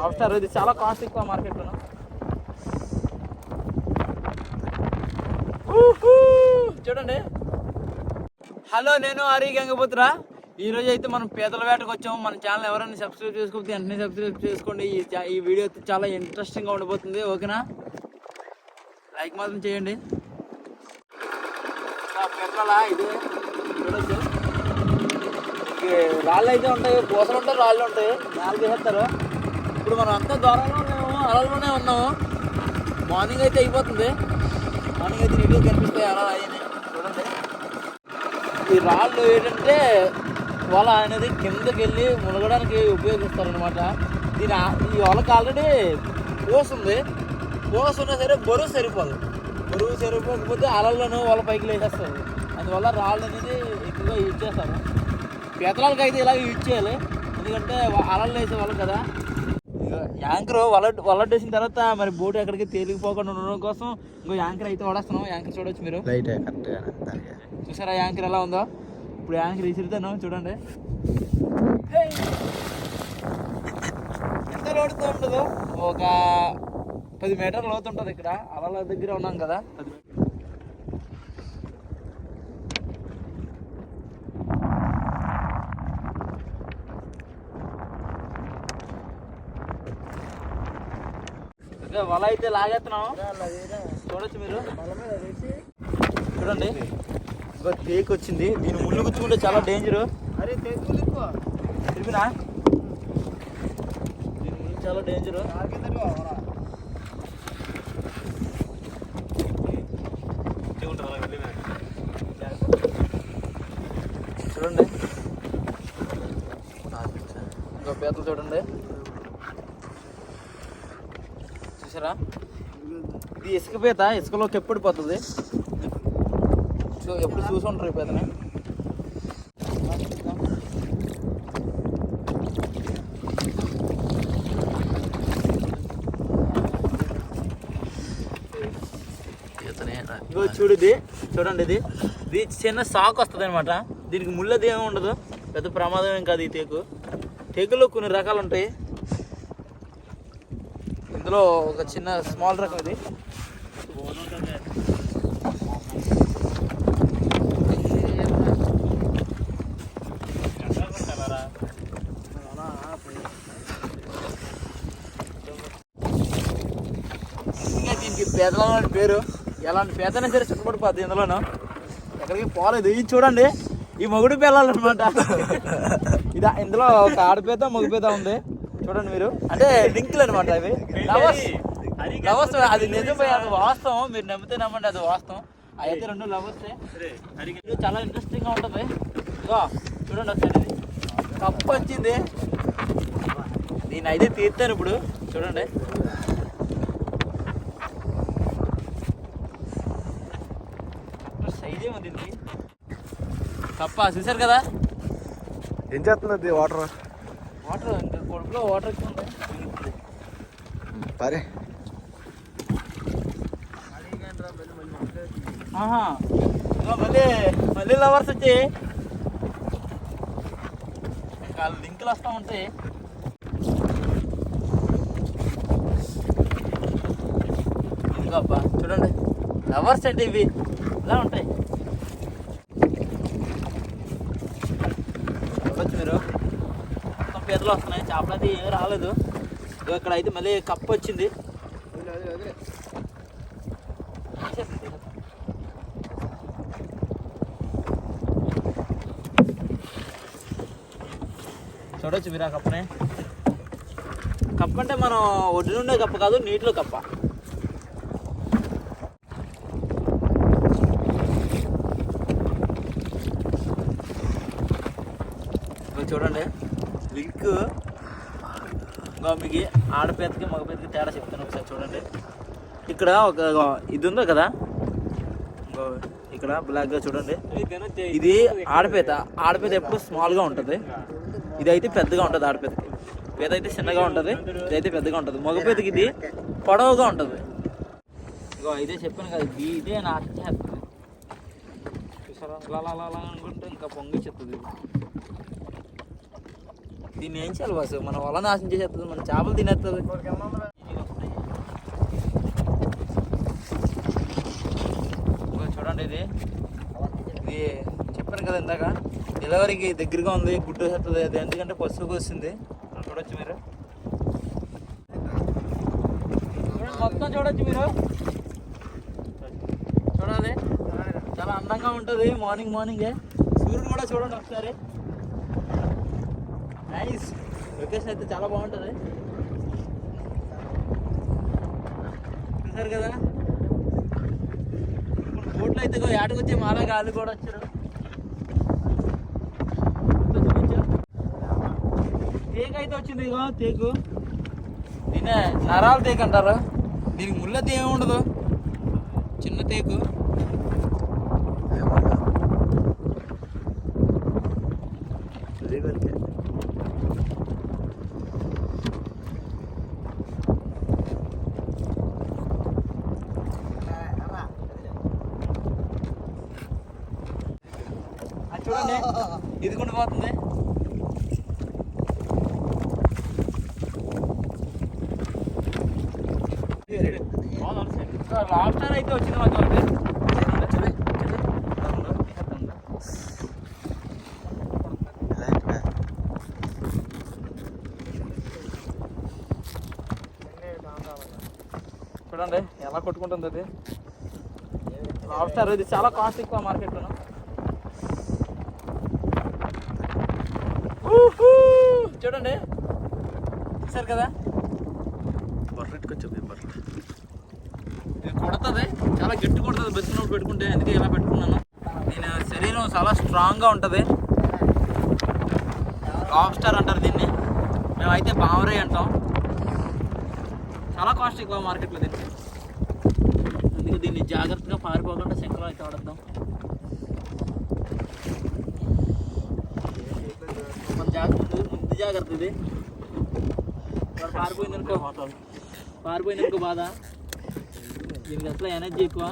Half star ఇది చాలా cost ఎక్కువ మార్కెట్లో చూడండి. హలో నేను హరి గంగపుత్ర. ఈరోజు అయితే మనం పేదల వేటకు వచ్చాము. మన ఛానల్ ఎవరైనా సబ్స్క్రైబ్ చేసుకోకపోతే వెంటనే సబ్స్క్రైబ్ చేసుకోండి. ఈ ఈ వీడియో అయితే చాలా ఇంట్రెస్టింగ్గా ఉండబోతుంది ఓకేనా? లైక్ మాత్రం చేయండి. ఆ ఇది. చూడొచ్చు. రాళ్ళు అయితే ఉంటాయి పూసలు ఉంటాయి రాళ్ళు ఉంటాయి. నాలుగు చేస్తారు ఇప్పుడు మనం అంతా దూరంలో మేము అలలోనే ఉన్నాము మార్నింగ్ అయితే అయిపోతుంది. మార్నింగ్ అయితే నీట్గా కనిపిస్తాయి అలా అయ్యాయి చూడండి. ఈ రాళ్ళు ఏంటంటే వల అనేది కిందకి వెళ్ళి మునగడానికి ఉపయోగిస్తారు అనమాట దీని ఈ వలకి ఆల్రెడీ పోస్ ఉంది. ఉన్నా సరే బరువు సరిపోదు. బరువు సరిపోకపోతే అలల్లోనూ వల పైకి లేసేస్తారు అందువల్ల రాళ్ళు అనేది ఎక్కువగా యూజ్ చేస్తారు. పీతలాలకి అయితే ఇలాగ యూజ్ చేయాలి. ఎందుకంటే అలలు వేసే వాళ్ళు కదా. యాంకర్ వల వలట్టేసిన తర్వాత మరి బోట్ ఎక్కడికి తేలిగిపోకుండా ఉండడం కోసం ఇంకో యాంకర్ అయితే వాడేస్తున్నాం. యాంకర్ చూడొచ్చు మీరు. చూసారా యాంకర్ ఎలా ఉందో? ఇప్పుడు యాంకర్ విసిరుతాను చూడండి. ఎంత లోతుతో ఉంటుందో? ఒక పది మీటర్ల లోతు ఉంటుంది ఇక్కడ. అలల దగ్గర ఉన్నాం కదా. పది ఇంకా వల అయితే లాగేస్తున్నాం చూడొచ్చు మీరు. చూడండి. ఒక టేక్ వచ్చింది. దీని ముళ్ళు గుచ్చుకుంటే చాలా డేంజర్ తెలిపినా దీని ముళ్ళు చాలా డేంజర్ చూడండి. ఇంకో పీతలు చూడండి. చూసారా? ఇది ఇసుక పీత ఇసుకలోకి ఎప్పుడు పోతుంది? సో ఎప్పుడు చూసి ఉంటారు పీతని? ఇగో చూడు ఇది చూడండి ఇది. ఇది చిన్న సాక్ వస్తుంది అనమాట దీనికి ముళ్ళది ఏమి ఉండదు. పెద్ద ప్రమాదం ఏం కాదు ఈ టేకు. టేకులో కొన్ని రకాలు ఉంటాయి. ఇందులో ఒక చిన్న స్మాల్ రకం ఇది. దీనికి పేదల అని పేరు. ఎలాంటి పేదనే సరే చుట్టుపడిపోద్ది ఇందులోను. ఎక్కడికి పోలేదు. ఇది చూడండి. ఈ మొగుడు పిల్లలన్నమాట ఇది ఇందులో ఒక ఆడపేద మగపేద ఉంది. చూడండి మీరు. అంటే లింకులు అనమాట అవి. లవర్స్. లవర్స్ అది నిజమే అది వాస్తవం. మీరు నమ్మితే నమ్మండి అది వాస్తవం. అయితే రెండు లవర్స్. ఇది చాలా ఇంట్రెస్టింగ్గా ఉంటుంది. చూడండి ఒకసారి కప్పు వచ్చింది. దీన్ని అయితే తీర్తాను ఇప్పుడు. చూడండి. సైజ్ ఏమో దీనికి? కప్ప చూసారు కదా? ఏం చేస్తుంది వాటర్? పరే. మళ్ళీ మళ్ళీ లవర్స్ వచ్చి. లింకులు వస్తూ ఉంటాయి. ఇదిగో అబ్బా చూడండి లవర్స్ అంటే ఇవి. ఇలా ఉంటాయి చూడొచ్చు మీరు మొత్తం పీతలు వస్తున్నాయి. చేపలు అయితే ఏం రాలేదు. ఇక్కడ అయితే మళ్ళీ కప్పు వచ్చింది. చూడొచ్చు మీరు ఆ కప్పనే. కప్ప అంటే మనం ఒడ్డు నుండే కప్ప కాదు నీటిలో కప్ప. చూడండి. లింక్. ఇంకా మీకు ఆడపేతకి మగపేతకి తేడా చెప్తాను ఒకసారి చూడండి. ఇక్కడ ఒక ఇది ఉందో కదా? ఇక్కడ బ్లాక్గా చూడండి. ఇది ఆడపేత ఆడపేత ఎప్పుడు స్మాల్గా ఉంటుంది. ఇది అయితే పెద్దగా ఉంటుంది ఆడపేతకి పేద అయితే చిన్నగా ఉంటుంది. ఇది అయితే పెద్దగా ఉంటుంది. మగపేతకి ఇది పొడవుగా ఉంటుంది. ఇగో ఇదే చెప్పాను కదా ఇది ఇదే నా చేస్తుంది చూసారా? అలా అలా అలా అనుకుంటే ఇంకా పొంగి చెప్తుంది. దీన్ని ఏం చేయాలి బాసు? మన వల నాశనం చేసేస్తుంది మన చేపలు తినేస్తుంది. చూడండి ఇది. ఇది చెప్పాను కదా ఇందాక. డెలివరీకి దగ్గరగా ఉంది గుడ్డు వస్తుంది అది ఎందుకంటే పసుపు వస్తుంది చూడొచ్చు మీరు. మొత్తం చూడొచ్చు మీరు. చూడాలి. చాలా అందంగా ఉంటుంది మార్నింగ్ మార్నింగే సూర్యుడు కూడా చూడండి ఒకసారి. నైస్ లొకేషన్ అయితే చాలా బాగుంటుంది. చూసారు కదా? ఇప్పుడు బోట్లో అయితే ఏటకు వచ్చి మాలా గాలి కూడా వచ్చారు. ఇదిగో తేకు అయితే వచ్చింది ఇగో తేకు. దీనే నరాల తేకు అంటారు. దీనికి ముళ్ళది ఏమి ఉండదు. చిన్న తేకు అది చూడండి ఇది కూడా పోతుంది. లాబ్స్టర్ అయితే వచ్చింది మాకు ఒకటి చూడండి, చూడండి ఎలా కొట్టుకుంటుంది అది. లాబ్స్టర్ ఇది చాలా కాస్ట్ ఎక్కువ మార్కెట్లో చూడండి. చూసారు కదా? బర్రెట్కొచ్చింది బర్రె ఇది కొడుతుంది చాలా గట్టి కొడుతుంది బస్సు నోట్ పెట్టుకుంటే అందుకే ఇలా పెట్టుకున్నాను. దీని శరీరం చాలా స్ట్రాంగ్గా ఉంటుంది. లాబ్స్టర్ అంటారు దీన్ని. మేమైతే బావరే అంటాం. చాలా కాస్ట్ ఎక్కువ మార్కెట్లో దీనికి అందుకే దీన్ని జాగ్రత్తగా పారిపోకుండా శంకరం అయితే వాడద్దాం జాగ్రత్త ముందు జాగ్రత్త ఇది వాడు పారిపోయింది అనుకో పారిపోయింది అనుకో బాధ దీనికి అసలు ఎనర్జీ ఎక్కువ